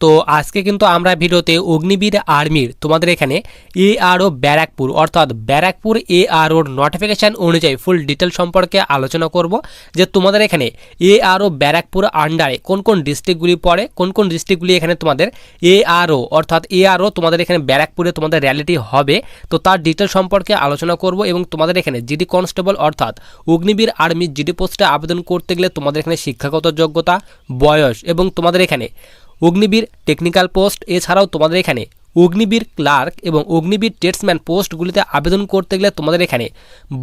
তো আজকে কিন্তু আমরা ভিডিওতে অগ্নিবীর আর্মির তোমাদের এখানে এ আর ও ব্যারাকপুর, অর্থাৎ ব্যারাকপুর এ আর ওর নোটিফিকেশান অনুযায়ী ফুল ডিটেল সম্পর্কে আলোচনা করব যে তোমাদের এখানে এ আর ও ব্যারাকপুর আন্ডারে কোন কোন ডিস্ট্রিক্টগুলি পড়ে, কোন কোন ডিস্ট্রিক্টগুলি এখানে তোমাদের এ আর ও অর্থাৎ এ আর ও তোমাদের এখানে ব্যারাকপুরে তোমাদের র্যালিটি হবে। তো তার ডিটেল সম্পর্কে আলোচনা করব এবং তোমাদের এখানে জিডি কনস্টেবল অর্থাৎ অগ্নিবীর আর্মির জিডি পোস্টে আবেদন করতে গেলে তোমাদের এখানে শিক্ষাগত যোগ্যতা, বয়স এবং তোমাদের এখানে অগ্নিবীর টেকনিক্যাল পোস্ট, এছাড়াও তোমাদের এখানে অগ্নিবীর ক্লার্ক এবং অগ্নিবীর টেটসম্যান পোস্টগুলিতে আবেদন করতে গেলে তোমাদের এখানে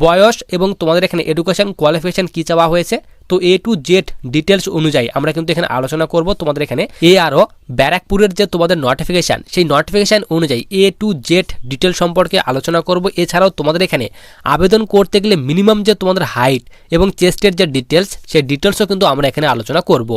বয়স এবং তোমাদের এখানে এডুকেশন কোয়ালিফিকেশন কী চাওয়া হয়েছে। তো এ টু জেড ডিটেলস অনুযায়ী আমরা কিন্তু এখানে আলোচনা করব তোমাদের এখানে এ আরও ব্যারাকপুরের যে তোমাদের নোটিফিকেশান সেই নোটিফিকেশান অনুযায়ী এ টু জেড ডিটেল সম্পর্কে আলোচনা করব। এছাড়াও তোমাদের এখানে আবেদন করতে গেলে মিনিমাম যে তোমাদের হাইট এবং চেস্টের যে ডিটেলস সেই ডিটেলসও কিন্তু আমরা এখানে আলোচনা করব।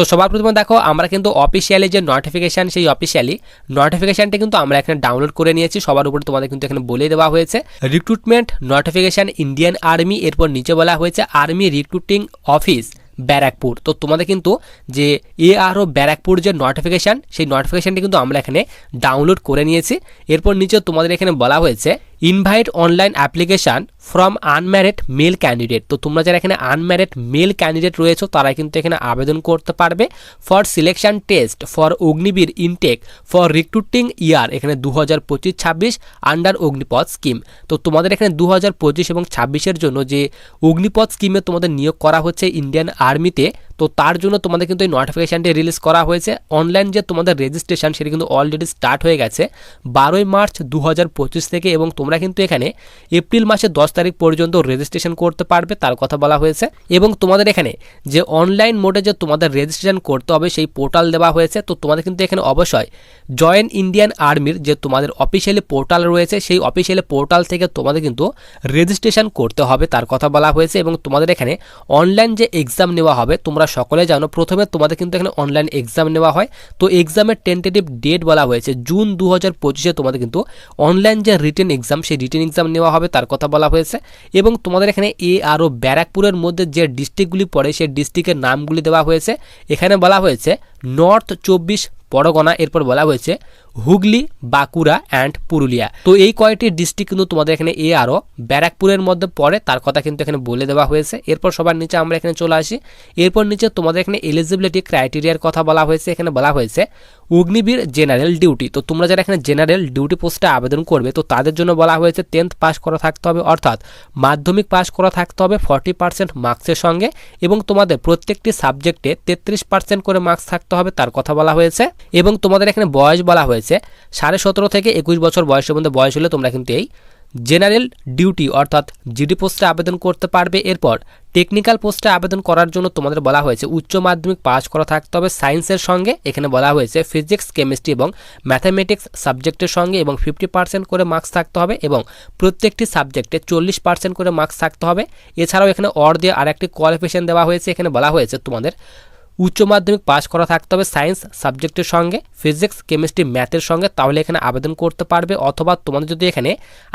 তো সবার প্রথমে দেখো, আমরা কিন্তু অফিসিয়ালি যে নোটিফিকেশান সেই অফিসিয়ালি নোটিফিকেশানটা কিন্তু আমরা এখানে ডাউনলোড করে নিয়েছি। সবার উপরে তোমাদের কিন্তু এখানে বলে দেওয়া হয়েছে। রিক্রুটমেন্ট নোটিফিকেশান ইন্ডিয়ান আর্মি এরপর নিচে বলা হয়েছে আর্মি রিক্রুটিং অফিস ব্যারাকপুর। তো তোমাদের কিন্তু যে এ আর ও ব্যারাকপুর যে নোটিফিকেশান সেই নোটিফিকেশানটি কিন্তু আমরা এখানে ডাউনলোড করে নিয়েছি। এরপর নিচে তোমাদের এখানে বলা হয়েছে invite online application from unmarried male candidate তো তোমরা যারা এখানে আনম্যারিড মেল ক্যান্ডিডেট রয়েছে, তারা কিন্তু এখানে আবেদন করতে পারবে for selection test for Agniveer intake for recruiting year এখানে দু হাজার পঁচিশ ছাব্বিশ আন্ডার অগ্নিপথ স্কিম তো তোমাদের এখানে দু হাজার পঁচিশ এবং ছাব্বিশের জন্য যে অগ্নিপথ স্কিমে তোমাদের নিয়োগ করা হচ্ছে ইন্ডিয়ান আর্মিতে তো তার জন্য তোমাদের কিন্তু এই নোটিফিকেশানটি রিলিজ করা হয়েছে। অনলাইন যে তোমাদের রেজিস্ট্রেশন সেটি কিন্তু অলরেডি স্টার্ট হয়ে গেছে বারোই মার্চ দু হাজার পঁচিশ থেকে এবং তোমরা কিন্তু এখানে এপ্রিল মাসের দশ তারিখ পর্যন্ত রেজিস্ট্রেশন করতে পারবে, তার কথা বলা হয়েছে। এবং তোমাদের এখানে যে অনলাইন মোডে যে তোমাদের রেজিস্ট্রেশন করতে হবে, সেই পোর্টাল দেওয়া হয়েছে। তো তোমাদের কিন্তু এখানে অবশ্যই জয়েন ইন্ডিয়ান আর্মির যে তোমাদের অফিসিয়ালি পোর্টাল রয়েছে, সেই অফিসিয়ালি পোর্টাল থেকে তোমাদের কিন্তু রেজিস্ট্রেশন করতে হবে, তার কথা বলা হয়েছে। এবং তোমাদের এখানে অনলাইন যে এক্সাম নেওয়া হবে, তোমরা সকলে জানো, প্রথমে তোমাদের কিন্তু এখানে অনলাইন এক্সাম নেওয়া হয়। তো এক্সামের টেন্টেটিভ ডেট বলা হয়েছে জুন দু হাজার পঁচিশে তোমাদের কিন্তু অনলাইন যে রিটেন এক্সাম সেই রিটেন এক্সাম নেওয়া হবে, তার কথা বলা হয়েছে। এবং তোমাদের এখানে এ আরও ব্যারাকপুরের মধ্যে যে ডিস্ট্রিক্টগুলি পড়ে, সেই ডিস্ট্রিক্টের নামগুলি দেওয়া হয়েছে। এখানে বলা হয়েছে নর্থ চব্বিশ পরগনা, এরপর বলা হয়েছে হুগলি, বাঁকুড়া অ্যান্ড পুরুলিয়া। তো এই কয়টি ডিস্ট্রিক্ট কিন্তু তোমাদের এখানে এ আরও ব্যারাকপুরের মধ্যে পড়ে, তার কথা কিন্তু এখানে বলে দেওয়া হয়েছে। এরপর সবার নিচে আমরা এখানে চলে আসি। এরপর নিচে তোমাদের এখানে এলিজিবিলিটি ক্রাইটেরিয়ার কথা বলা হয়েছে। এখানে বলা হয়েছে অগ্নিবীর জেনারেল ডিউটি তো তোমরা যারা এখানে জেনারেল ডিউটি পোস্টে আবেদন করবে, তো তাদের জন্য বলা হয়েছে টেন্থ পাস করা থাকতে হবে, অর্থাৎ মাধ্যমিক পাস করা থাকতে হবে ফর্টি পার্সেন্ট মার্কসের সঙ্গে এবং তোমাদের প্রত্যেকটি সাবজেক্টে তেত্রিশ পার্সেন্ট করে মার্কস থাকতে হবে, তার কথা বলা হয়েছে। এবং তোমাদের এখানে বয়স বলা হয়েছে সাড়ে সতেরো থেকে একুশ বছর বয়সের মধ্যে বয়স হলে তোমরা কিন্তু এই জেনারেল ডিউটি অর্থাৎ জিডি পোস্টে আবেদন করতে পারবে। এরপর টেকনিক্যাল পোস্টে আবেদন করার জন্য তোমাদের বলা হয়েছে উচ্চ মাধ্যমিক পাস করা থাকতে হবে সায়েন্সের সঙ্গে। এখানে বলা হয়েছে ফিজিক্স, কেমিস্ট্রি এবং ম্যাথামেটিক্স সাবজেক্টের সঙ্গে এবং ফিফটি পার্সেন্ট করে মার্কস থাকতে হবে এবং প্রত্যেকটি সাবজেক্টে চল্লিশ পার্সেন্ট করে মার্কস থাকতে হবে। এছাড়াও এখানে অর দিয়ে আরেকটি কোয়ালিফিকেশন দেওয়া হয়েছে। এখানে বলা হয়েছে তোমাদের উচ্চ মাধ্যমিক পাস করা থাকতে হবে সায়েন্স সাবজেক্টের সঙ্গে, ফিজিক্স, কেমিস্ট্রি, ম্যাথের সঙ্গে, তাহলে এখানে আবেদন করতে পারবে। অথবা তোমাদের যদি এখানে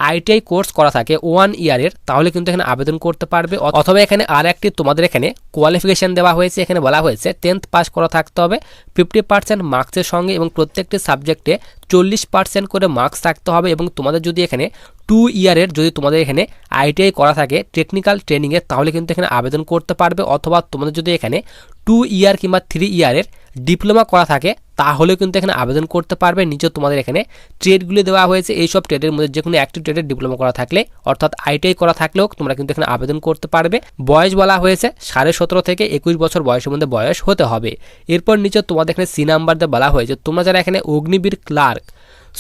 আইটিআই কোর্স করা থাকে ওয়ান ইয়ারের, তাহলে কিন্তু এখানে আবেদন করতে পারবে। অথবা এখানে আর একটি তোমাদের এখানে কোয়ালিফিকেশান দেওয়া হয়েছে, এখানে বলা হয়েছে টেন্থ পাস করা থাকতে হবে। ফিফটি পার্সেন্ট মার্কসের সঙ্গে এবং প্রত্যেকটি সাবজেক্টে চল্লিশ পার্সেন্ট করে মার্কস থাকতে হবে এবং তোমাদের যদি এখানে টু ইয়ারের যদি তোমাদের এখানে আইটিআই করা থাকে টেকনিক্যাল ট্রেনিংয়ের তাহলে কিন্তু এখানে আবেদন করতে পারবে। অথবা তোমাদের যদি এখানে টু ইয়ার কিংবা থ্রি ইয়ারের ডিপ্লোমা করা থাকে, তাহলেও কিন্তু এখানে আবেদন করতে পারবে। নিচে তোমাদের এখানে ট্রেডগুলি দেওয়া হয়েছে। এই সব ট্রেডের মধ্যে যে কোনো একটি ট্রেডের ডিপ্লোমা করা থাকলে, অর্থাৎ আইটিআই করা থাকলেও তোমরা কিন্তু এখানে আবেদন করতে পারবে। বয়স বলা হয়েছে সাড়ে সতেরো থেকে একুশ বছর বয়সের মধ্যে বয়স হতে হবে। এরপর নিচে তোমাদের এখানে সি নাম্বার দিয়ে বলা হয়েছে। তোমরা যারা এখানে অগ্নিবীর ক্লার্ক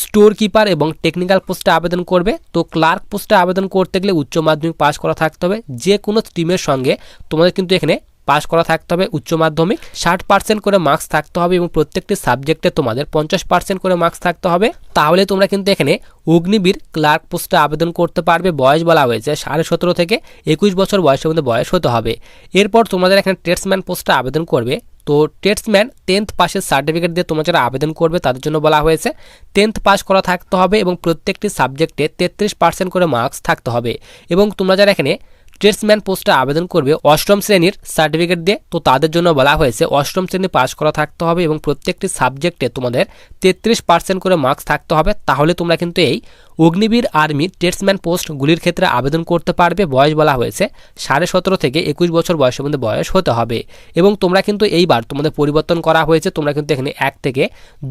স্টোর কিপার এবং টেকনিক্যাল পোস্টে আবেদন করবে, তো ক্লার্ক পোস্টে আবেদন করতে গেলে উচ্চ মাধ্যমিক পাস করা থাকতে হবে। যে কোনো স্ট্রিমের সঙ্গে তোমাদের কিন্তু এখানে পাস করা থাকতে হবে উচ্চ মাধ্যমিক। ষাট পার্সেন্ট করে মার্কস থাকতে হবে এবং প্রত্যেকটি সাবজেক্টে তোমাদের পঞ্চাশ পার্সেন্ট করে মার্কস থাকতে হবে। তাহলে তোমরা কিন্তু এখানে অগ্নিবীর ক্লার্ক পোস্টে আবেদন করতে পারবে। বয়স বলা হয়েছে সাড়ে সতেরো থেকে একুশ বছর বয়সের মধ্যে বয়স হতে হবে। এরপর তোমাদের এখানে ট্রেডসম্যান পোস্টে আবেদন করবে। তো টেটসম্যান টেন্থ পাসের সার্টিফিকেট দিয়ে তোমরা যারা আবেদন করবে তাদের জন্য বলা হয়েছে টেন্থ পাস করা থাকতে হবে এবং প্রত্যেকটি সাবজেক্টে তেত্রিশ পার্সেন্ট করে মার্কস থাকতে হবে। এবং তোমরা যারা এখানে ট্রেডসম্যান পোস্টে আবেদন করবে অষ্টম শ্রেণির সার্টিফিকেট দিয়ে। তো তাদের জন্য বলা হয়েছে, অষ্টম শ্রেণি পাস করা থাকতে হবে এবং প্রত্যেকটি সাবজেক্টে তোমাদের তেত্রিশ পার্সেন্ট করে মার্কস থাকতে হবে। তাহলে তোমরা কিন্তু এই অগ্নিবীর আর্মি ট্রেডসম্যান পোস্টগুলির ক্ষেত্রে আবেদন করতে পারবে বয়স বলা হয়েছে সাড়ে সতেরো থেকে একুশ বছর বয়সের মধ্যে বয়স হতে হবে। এবং তোমরা কিন্তু এইবার তোমাদের পরিবর্তন করা হয়েছে, তোমরা কিন্তু এখানে এক থেকে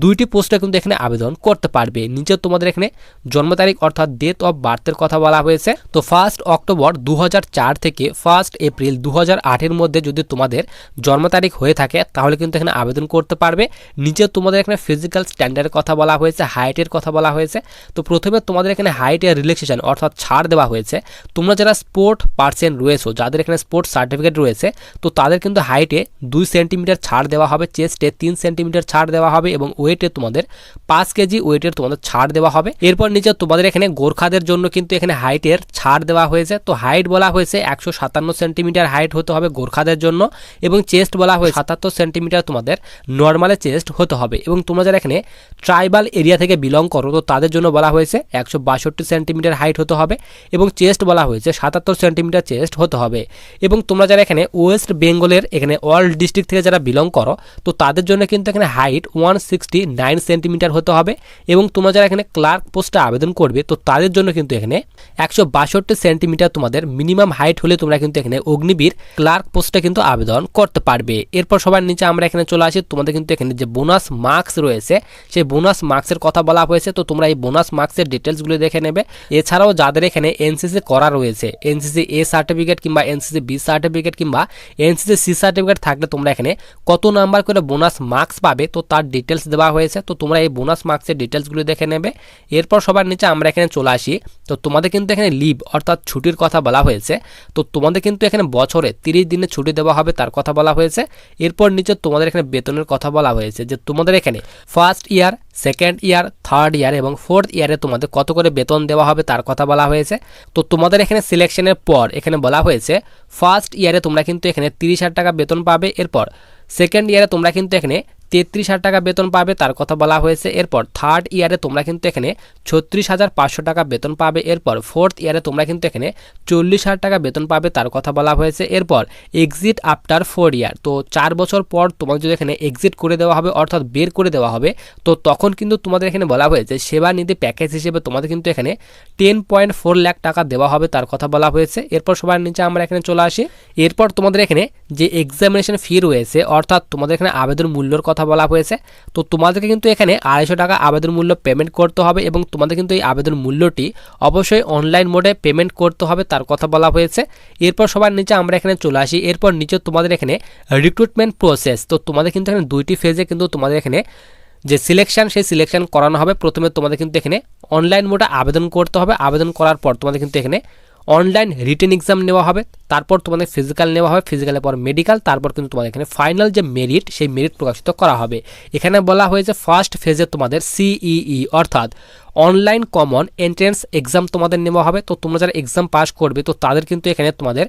দুইটি পোস্টে কিন্তু এখানে আবেদন করতে পারবে। নিচে তোমাদের এখানে জন্ম তারিখ অর্থাৎ ডেট অফ বার্থের কথা বলা হয়েছে। তো ফার্স্ট অক্টোবর দু হাজার চার থেকে ফার্স্ট এপ্রিল দু হাজার মধ্যে যদি তোমাদের জন্ম তারিখ হয়ে থাকে, তাহলে কিন্তু এখানে আবেদন করতে পারবে। নিচে তোমাদের এখানে ফিজিক্যাল স্ট্যান্ডার্ডের কথা বলা হয়েছে হাইটের কথা বলা হয়েছে। তো প্রথমে তোমাদের এখানে হাইট হাইটের রিল্যাক্সেশন অর্থাৎ ছাড় দেওয়া হয়েছে, তোমরা যারা স্পোর্ট পার্সেন্ট রয়েছো, যাদের এখানে স্পোর্টস সার্টিফিকেট রয়েছে, তো তাদের কিন্তু হাইটে দুই সেন্টিমিটার ছাড় দেওয়া হবে চেস্টে তিন সেন্টিমিটার ছাড় দেওয়া হবে এবং ওয়েটে তোমাদের পাঁচ কেজি ওয়েটের তোমাদের ছাড় দেওয়া হবে। এরপর নিচে তোমাদের এখানে গোর্খাদের জন্য কিন্তু এখানে হাইটের ছাড় দেওয়া হয়েছে। তো হাইট বলা হয়েছে একশো সাতান্ন সেন্টিমিটার হাইট হতে হবে গোর্খাদের জন্য এবং চেস্ট বলা হয়েছে সাতাত্তর সেন্টিমিটার তোমাদের নর্মালে চেস্ট হতে হবে। এবং তোমরা যারা এখানে ট্রাইবাল এরিয়া থেকে বিলং করো, তো তাদের জন্য বলা হয়েছে একশো বাষট্টি সেন্টিমিটার হাইট হতে হবে এবং চেস্ট বলা হয়েছে সাতাত্তর সেন্টিমিটার চেস্ট হতে হবে। এবং তোমরা যারা এখানে ওয়েস্ট বেঙ্গলের এখানে অল ডিস্ট্রিক্ট থেকে যারা বিলং করো, তো তাদের জন্য কিন্তু এখানে height one sixty nine centimetre হতে হবে এবং তোমরা যারা এখানে ক্লার্ক পোস্টে আবেদন করবে, তো তাদের জন্য কিন্তু এখানে একশো বাষট্টি সেন্টিমিটার তোমাদের মিনিমাম হাইট হলে তোমরা কিন্তু এখানে অগ্নিবীর ক্লার্ক পোস্টে কিন্তু আবেদন করতে পারবে। এরপর সবার নিচে আমরা এখানে চলে আসি, তোমাদের কিন্তু এখানে যে বোনাস মার্কস রয়েছে, সেই বোনাস মার্কসের কথা বলা হয়েছে, তো তোমরা এই বোনাস মার্কসের ডিটেলসগুলো দেখে নেবে। এছাড়াও যাদের এখানে এনসিসি করা রয়েছে এনসিসি এ সার্টিফিকেট কিংবা এনসিসি বি সার্টিফিকেট কিংবা এনসিসি সি সার্টিফিকেট থাকলে তোমরা এখানে কত নাম্বার করে বোনাস মার্কস পাবে, তো তার ডিটেলস দেওয়া হয়েছে। তো তোমরা এই বোনাস মার্কসের ডিটেলসগুলো দেখে নেবে। এরপর সবার নিচে আমরা এখানে চলে আসি। তো তোমাদের কিন্তু এখানে লিভ অর্থাৎ ছুটির কথা বলা হয়েছে। তো তোমাদের কিন্তু এখানে বছরে তিরিশ দিনে ছুটি দেওয়া হবে, তার কথা বলা হয়েছে। এরপর নিচে তোমাদের এখানে বেতনের কথা বলা হয়েছে যে তোমাদের এখানে first year second year, third year এবং ফোর্থ ইয়ারে তোমাদের কত করে বেতন দেওয়া হবে তার কথা বলা হয়েছে। তো তোমাদের এখানে সিলেকশনের পর এখানে বলা হয়েছে, ফার্স্ট ইয়ারে তোমরা কিন্তু এখানে তিরিশ হাজার টাকা বেতন পাবে। এরপর সেকেন্ড ইয়ারে তোমরা কিন্তু এখানে তেত্রিশ হাজার টাকা বেতন পাবে, তার কথা বলা হয়েছে। এরপর থার্ড ইয়ারে তোমরা কিন্তু এখানে ছত্রিশ হাজার পাঁচশো টাকা বেতন পাবে। এরপর ফোর্থ ইয়ারে তোমরা কিন্তু এখানে চল্লিশ হাজার টাকা বেতন পাবে, তার কথা বলা হয়েছে। এরপর এক্সিট আফটার ফোর ইয়ার তো চার বছর পর তোমাকে যদি এখানে এক্সিট করে দেওয়া হবে, অর্থাৎ বের করে দেওয়া হবে, তো তখন কিন্তু তোমাদের এখানে বলা হয়েছে সেবা নিধি প্যাকেজ হিসেবে তোমাদের কিন্তু এখানে টেন পয়েন্ট ফোর লাখ টাকা দেওয়া হবে, তার কথা বলা হয়েছে। এরপর সবার নিচে আমরা এখানে চলে আসি। এরপর তোমাদের এখানে যে এক্সামিনেশন ফি রয়েছে, অর্থাৎ তোমাদের এখানে আবেদন মূল্যর কথা বলা হয়েছে। তো তোমাদেরকে কিন্তু এখানে আড়াইশো টাকা আবেদন মূল্য পেমেন্ট করতে হবে এবং তোমাদের কিন্তু এই আবেদন মূল্যটি অবশ্যই অনলাইন মোডে পেমেন্ট করতে হবে তার কথা বলা হয়েছে। এরপর সবার নিচে আমরা এখানে চলে আসি। এরপর নিচে তোমাদের এখানে রিক্রুটমেন্ট প্রসেস তো তোমাদের কিন্তু এখানে দুইটি ফেজে কিন্তু তোমাদের এখানে যে সিলেকশন সেই সিলেকশন করানো হবে। প্রথমে তোমাদের কিন্তু এখানে অনলাইন মোডে আবেদন করতে হবে। আবেদন করার পর তোমাদের কিন্তু এখানে অনলাইন রিটেন এক্সাম নেওয়া হবে, তারপর তোমাদের ফিজিক্যাল নেওয়া হবে ফিজিক্যালের পর মেডিকেল তারপর কিন্তু তোমাদের এখানে ফাইনাল যে মেরিট সেই মেরিট প্রকাশিত করা হবে। এখানে বলা হয়েছে ফার্স্ট ফেজে তোমাদের সিইই অর্থাৎ অনলাইন কমন এন্ট্রেন্স এক্সাম তোমাদের নেওয়া হবে। তো তোমরা যারা এক্সাম পাস করবে, তো তাদের কিন্তু এখানে তোমাদের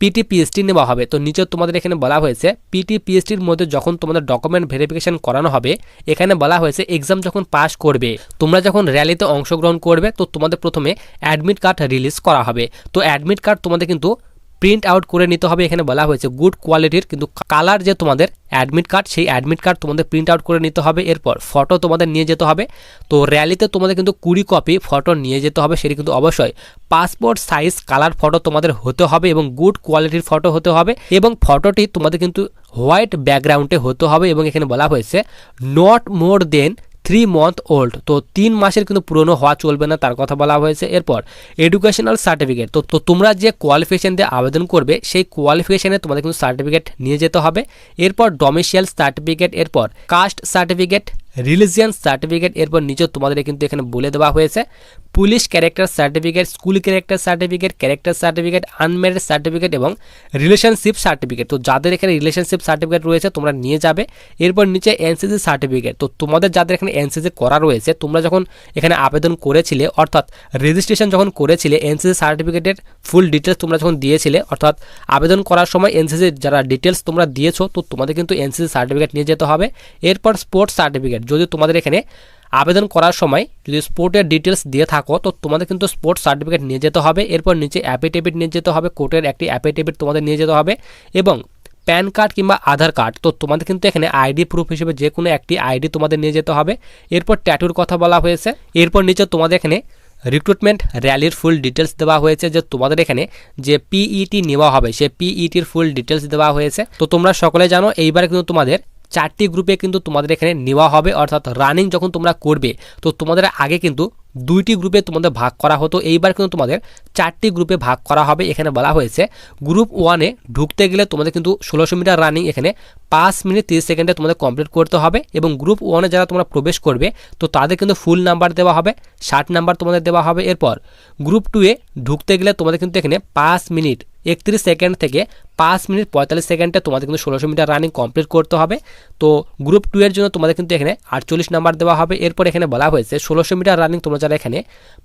পিটি পিএসটি নেওয়া হবে। তো নিচে তোমাদের এখানে বলা হয়েছে পিটি পিএসটির মধ্যে যখন তোমাদের ডকুমেন্ট ভেরিফিকেশন করানো হবে, এখানে বলা হয়েছে এক্সাম যখন পাস করবে, তোমরা যখন র্যালিতে অংশগ্রহণ করবে, তো তোমাদের প্রথমে অ্যাডমিট কার্ড রিলিজ করা হবে। তো অ্যাডমিট কার্ড তোমাদের কিন্তু প্রিন্ট আউট করে নিতে হবে, এখানে বলা হয়েছে গুড কোয়ালিটির কিন্তু কালার যে তোমাদের অ্যাডমিট কার্ড সেই অ্যাডমিট কার্ড তোমাদের প্রিন্ট আউট করে নিতে হবে, এরপর ফটো তোমাদের নিয়ে যেতে হবে। তো র্যালিতে তোমাদের কিন্তু কুড়ি কপি ফটো নিয়ে যেতে হবে, সেটি কিন্তু অবশ্যই পাসপোর্ট সাইজ কালার ফটো তোমাদের হতে হবে এবং গুড কোয়ালিটির ফটো হতে হবে এবং ফটোটি তোমাদের কিন্তু হোয়াইট ব্যাকগ্রাউন্ডে হতে হবে এবং এখানে বলা হয়েছে not more than three month old তো তিন মাসের কিন্তু পুরনো হওয়া চলবে না, তার কথা বলা হয়েছে। এরপর এডুকেশনাল সার্টিফিকেট তো তো তোমরা যে কোয়ালিফিকেশান দিয়ে আবেদন করবে, সেই কোয়ালিফিকেশানে তোমাদের কিন্তু সার্টিফিকেট নিয়ে যেতে হবে। এরপর ডোমিসিয়াল সার্টিফিকেট এরপর কাস্ট সার্টিফিকেট রিলিজিয়ান সার্টিফিকেট, এরপর নিচে তোমাদের কিন্তু এখানে বলে দেওয়া হয়েছে। Police character certificate, school character certificate character certificate unmarried certificate এবং রিলেশনশিপ সার্টিফিকেট। তো যাদের এখানে রিলেশনশিপ সার্টিফিকেট রয়েছে, তোমরা নিয়ে যাবে। এরপর নিচে এনসিসি সার্টিফিকেট। তো তোমাদের যাদের এখানে এনসিসি করা রয়েছে, তোমরা যখন এখানে আবেদন করেছিলে, অর্থাৎ রেজিস্ট্রেশন যখন করেছিলে, এনসিসি সার্টিফিকেটের ফুল ডিটেলস তোমরা যখন দিয়েছিলে, অর্থাৎ আবেদন করার সময় এনসিসি যারা ডিটেলস তোমরা দিয়েছ, তো তোমাদের কিন্তু এনসিসি সার্টিফিকেট নিয়ে যেতে হবে। এরপর স্পোর্টস সার্টিফিকেট যদি তোমাদের এখানে আবেদন করার সময় যদি স্পোর্টের ডিটেলস দিয়ে থাকো, তো তোমাদের কিন্তু স্পোর্টস সার্টিফিকেট নিয়ে যেতে হবে। এরপর নিচে অ্যাফিডেভিট নিয়ে যেতে হবে কোর্টের একটি অ্যাফিডেভিট তোমাদের নিয়ে যেতে হবে এবং প্যান কার্ড কিংবা আধার কার্ড তো তোমাদের কিন্তু এখানে আইডি প্রুফ হিসেবে যে কোনো একটি আইডি তোমাদের নিয়ে যেতে হবে। এরপর ট্যাটুর কথা বলা হয়েছে। এরপর নিচে তোমাদের এখানে রিক্রুটমেন্ট র্যালির ফুল ডিটেলস দেওয়া হয়েছে যে তোমাদের এখানে যে পিইটি নেওয়া হবে, সে পিইটির ফুল ডিটেলস দেওয়া হয়েছে। তো তোমরা সকলে জানো, এইবারে কিন্তু তোমাদের চারটি গ্রুপে কিন্তু তোমাদের এখানে নেওয়া হবে, অর্থাৎ রানিং যখন তোমরা করবে, তো তোমাদের আগে কিন্তু দুইটি গ্রুপে তোমাদের ভাগ করা হতো। এইবার কিন্তু তোমাদের চারটি গ্রুপে ভাগ করা হবে এখানে বলা হয়েছে। গ্রুপ ওয়ানে ঢুকতে গেলে তোমাদের কিন্তু ষোলোশো মিটার রানিং এখানে পাঁচ মিনিট তিরিশ সেকেন্ডে তোমাদের কমপ্লিট করতে হবে এবং গ্রুপ ওয়ানে যারা তোমরা প্রবেশ করবে, তো তাদের কিন্তু ফুল নাম্বার দেওয়া হবে, ষাট নাম্বার তোমাদের দেওয়া হবে। এরপর গ্রুপ টুয়ে ঢুকতে গেলে তোমাদের কিন্তু এখানে পাঁচ মিনিট একত্রিশ সেকেন্ড থেকে পাঁচ মিনিট পঁয়তাল্লিশ সেকেন্ডে তোমাদের কিন্তু ষোলোশো মিটার রানিং কমপ্লিট করতে হবে। তো গ্রুপ টু এর জন্য তোমাদের কিন্তু এখানে আটচল্লিশ নাম্বার দেওয়া হবে। এরপর এখানে বলা হয়েছে ষোলোশো মিটার রানিং তোমরা যারা এখানে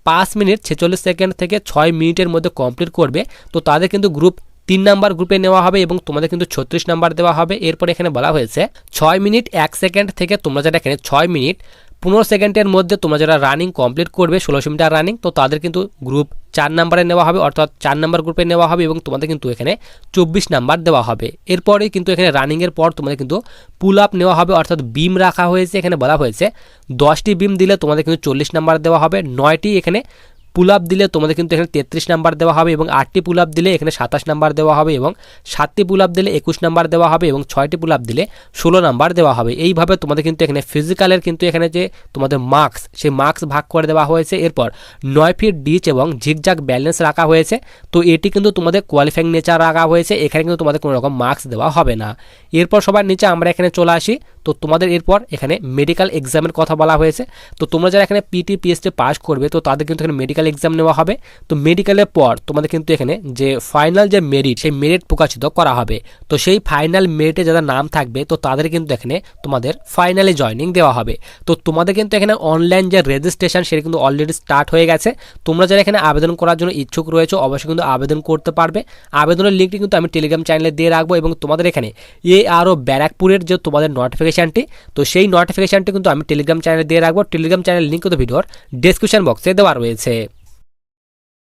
পাঁচ মিনিট ছেচল্লিশ সেকেন্ড থেকে ছয় মিনিটের মধ্যে কমপ্লিট করবে, তো তাদের কিন্তু গ্রুপ তিন নাম্বার গ্রুপে নেওয়া হবে এবং তোমাদের কিন্তু ছত্রিশ নাম্বার দেওয়া হবে। এরপর এখানে বলা হয়েছে ছয় মিনিট এক সেকেন্ড থেকে তোমরা যারা এখানে ছয় মিনিট পনেরো সেকেন্ডের মধ্যে তোমরা যারা রানিং কমপ্লিট করবে ষোলোশো মিটার রানিং তো তাদের কিন্তু গ্রুপ চার নাম্বারে নেওয়া হবে, অর্থাৎ চার নাম্বার গ্রুপে নেওয়া হবে এবং তোমাদের কিন্তু এখানে চব্বিশ নাম্বার দেওয়া হবে। এরপরেই কিন্তু এখানে রানিংয়ের পর তোমাদের কিন্তু পুল আপ নেওয়া হবে, অর্থাৎ বিম রাখা হয়েছে, এখানে বলা হয়েছে। দশটি বিম দিলে তোমাদের কিন্তু চল্লিশ নাম্বার দেওয়া হবে, নয়টি এখানে পুল আপ দিলে তোমাদের কিন্তু এখানে তেত্রিশ নাম্বার দেওয়া হবে এবং আটটি পুল আপ দিলে এখানে সাতাশ নাম্বার দেওয়া হবে এবং সাতটি পুল আপ দিলে একুশ নাম্বার দেওয়া হবে এবং ছয়টি পুল আপ দিলে ষোলো নাম্বার দেওয়া হবে। এইভাবে তোমাদের কিন্তু এখানে ফিজিক্যালের কিন্তু এখানে যে তোমাদের মার্কস সেই মার্কস ভাগ করে দেওয়া হয়েছে। এরপর নয় ফিট ডিচ এবং ঝিকঝাক ব্যালেন্স রাখা হয়েছে। তো এটি কিন্তু তোমাদের কোয়ালিফাইং নেচার রাখা হয়েছে। এখানে কিন্তু তোমাদের কোনো রকম মার্কস দেওয়া হবে না। এরপর সবার নিচে আমরা এখানে চলে আসি। তো তোমাদের এরপর এখানে মেডিকেল এক্সামের কথা বলা হয়েছে। তো তোমরা যারা এখানে পিটি পিএসটি পাস করবে, তো তাদের কিন্তু এখানে মেডিকেল এক্সাম নেওয়া হবে। তো মেডিকেলের পর তোমাদের কিন্তু এখানে যে ফাইনাল যে মেরিট সেই মেরিট প্রকাশিত করা হবে। তো সেই ফাইনাল মেরিটে যাদের নাম থাকবে, তো তাদের কিন্তু এখানে তোমাদের ফাইনালে জয়নিং দেওয়া হবে। তো তোমাদের কিন্তু এখানে অনলাইন যে রেজিস্ট্রেশন সেটা কিন্তু অলরেডি স্টার্ট হয়ে গেছে। তোমরা যারা এখানে আবেদন করার জন্য ইচ্ছুক রয়েছে, অবশ্যই কিন্তু আবেদন করতে পারবে। আবেদনের লিঙ্কটি কিন্তু আমি টেলিগ্রাম চ্যানেলে দিয়ে রাখব এবং তোমাদের এখানে এ আরও ব্যারাকপুরের যে তোমাদের নোটিফিকেশানটি তো সেই নোটিফিকেশানটি কিন্তু আমি টেলিগ্রাম চ্যানেলে দিয়ে রাখব। টেলিগ্রাম চ্যানেল লিঙ্ক কিন্তু ভিডিওর ডেসক্রিপশন বক্সে দেওয়া রয়েছে।